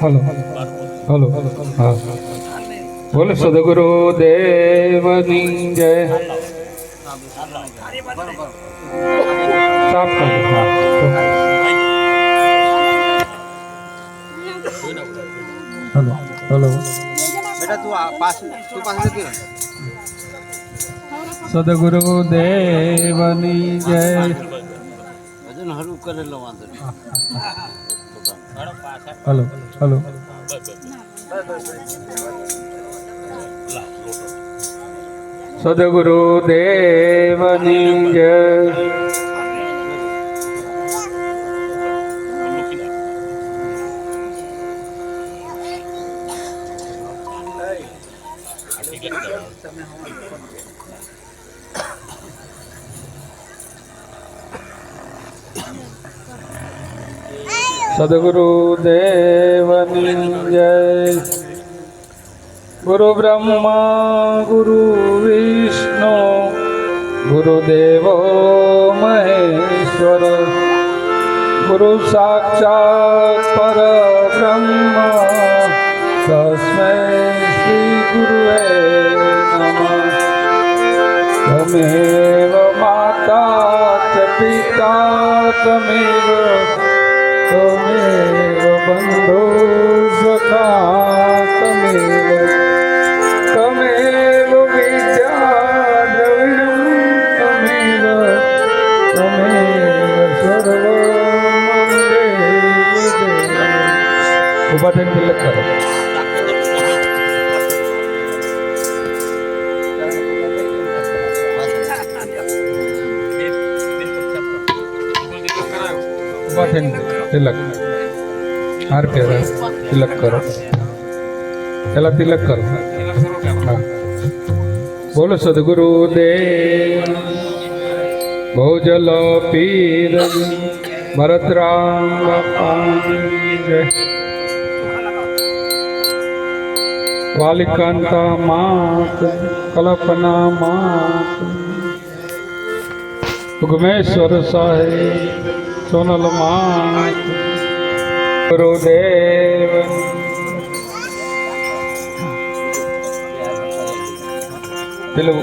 Hello. Hello. હા. બોલો સદગુરુ દેવની જય. સાફ હલો. હલો. બેટા તું પાસ તું પાસે સદગુરુ દેવની જય. ભજન હરું કરેલો વાંધો હલો હલો સદગુરુ દેવની જય સદગુરુ દેવની જય ગુરુ બ્રહ્મા ગુરુ વિષ્ણુ ગુરુદેવો મહેશ્વર ગુરુ સાક્ષાત પરબ્રહ્મ તસ્મૈ શ્રી ગુરુએ નમઃ માતા પિતા તમેવ તમેવ બંધો સખા તમેવ તમેવ વિદ્યા દ્રવિણમ તમેવ તમેવ સર્વમં દેવ ઊભા થઈને તિલક કરો. થઈને. તિલક. હાર પહેરા, તિલક કરો. પેલા તિલક કરો. હા. બોલો સદગુરુ દેવ ભોજલ પીર. ભરતરામ વાલિકાંતા માત, કલ્પના માત. ઉગમેશ્વર સાહેબ. સોનલ ગુરુદેવ પેલું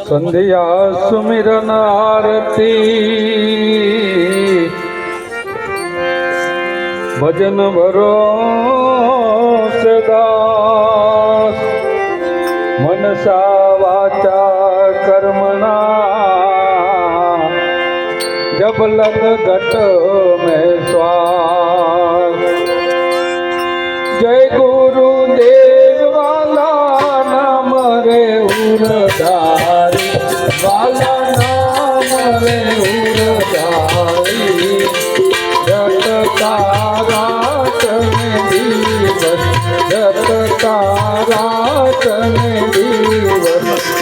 સંધ્યા સુમિરન આરતી ભજન ભરો સદાસ. મનસા વાચા કર્મણા. જબ લગ ઘટ મે શ્વાસ. જય ગુરુ દેવ વાલા નામ રે ઉરદારી વાલા નામ રે ઉરદારી જત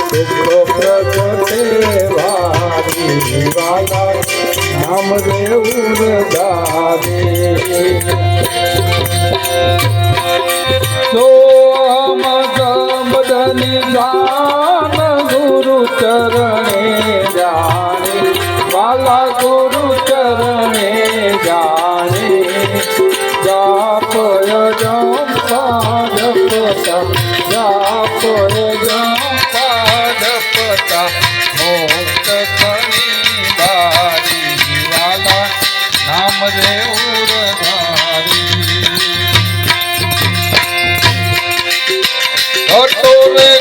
સુખ પ્રગટે વારી વાલા નામ રે ઉરધારી સોમ બદની દાન ગુરુ ચરણે જાણે વાલા ગુરુ ચરણે જાણે, જાપય જંપા જપતા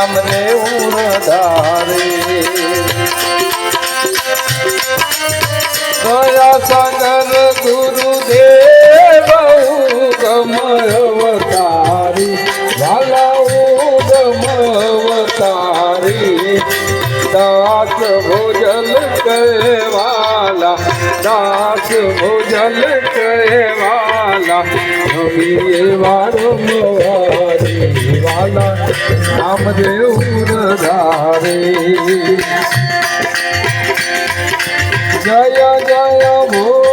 રામ રે ધારે ગયા સાગર ગુરુદેવ ગમવતારી વાલા ગમવતારી દાસ ભોજન કહેવાલા, દાસ ભોજન કહેવા નવીએ વારો મવારી વાલા નામદેવ ધારે જય જય ભોજલ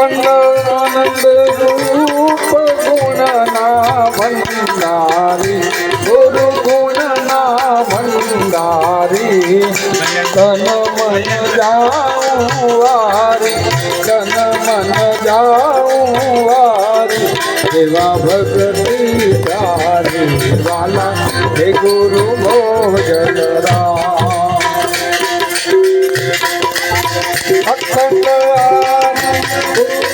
અખંડ આનંદ રૂપ ગુણના ભંડારી ગુરુ ગુણના ભંડારી તન મન જાઉં વારી તન મન જાઉં વારી દેવા ભગતી તારી વાલા હે ગુરુ ભોજન રામ અખંડ Oh.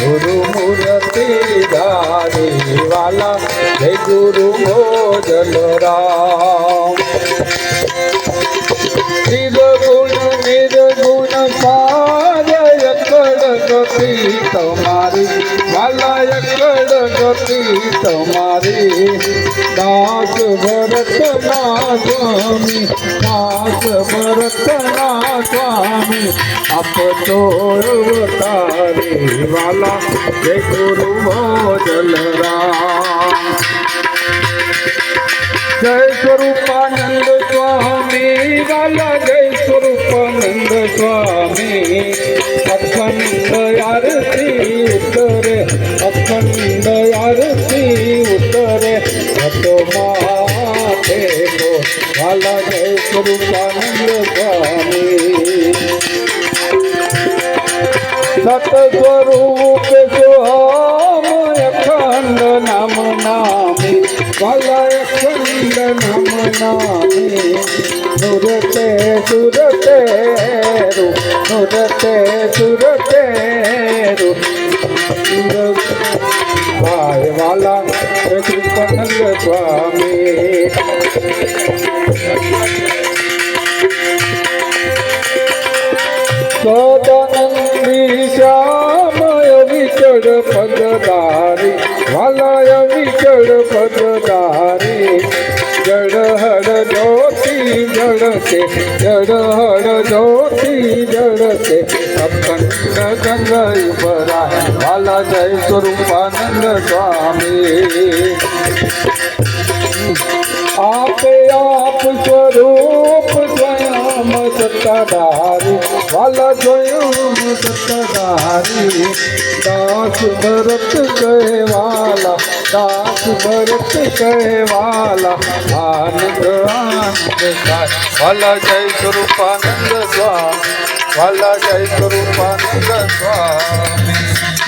ગુરુ મૂર્તિ ધારી વાલા જય ગુરુ ભોજલ રામ નિર્ગુણ નિર્ગુણ પાય કડ ગતિ તમારી વાલાય કડ ગતિ તમારી દાસ ભરત ના સ્વામી દાસ ભરત ના સ્વામી આપ તો અવતારી વાલા જય ગુરુ ભોજલ રામ જય સ્વરૂપાનંદ સ્વામી વાલા જય સ્વરૂપાનંદ સ્વામી અખંડ ઉતરે હતો માથે ગો વાલા જય સ્વરૂપાનંદ સ્વામી સતસ્વરૂપ સોહમ અખંડ નામ નામી વાલા અખંડ નામ નામી સુરતે સુરતે સુરતે સુરતે વાલા કૃપાનંદ સ્વામી. સદાનંદી શ્યામય વિચળ પદધારી વાલાય જ્યોતિ જળતે જળ જ્યોતિ જળતે અખંડ ગંગા ભરાય વાલા જય સ્વરૂપાનંદ સ્વામી. આપે આપ સ્વરૂપ સ્વયં સત્તાધારી વાલા સ્વયં સત્તાધારી દાસ ભરત કહેવાલા દાસ ભરત કહેવાલા આનંદ આનંદ થાય વાલા જય સ્વરૂપાનંદ સ્વામી વાલા જય સ્વરૂપાનંદ સ્વામી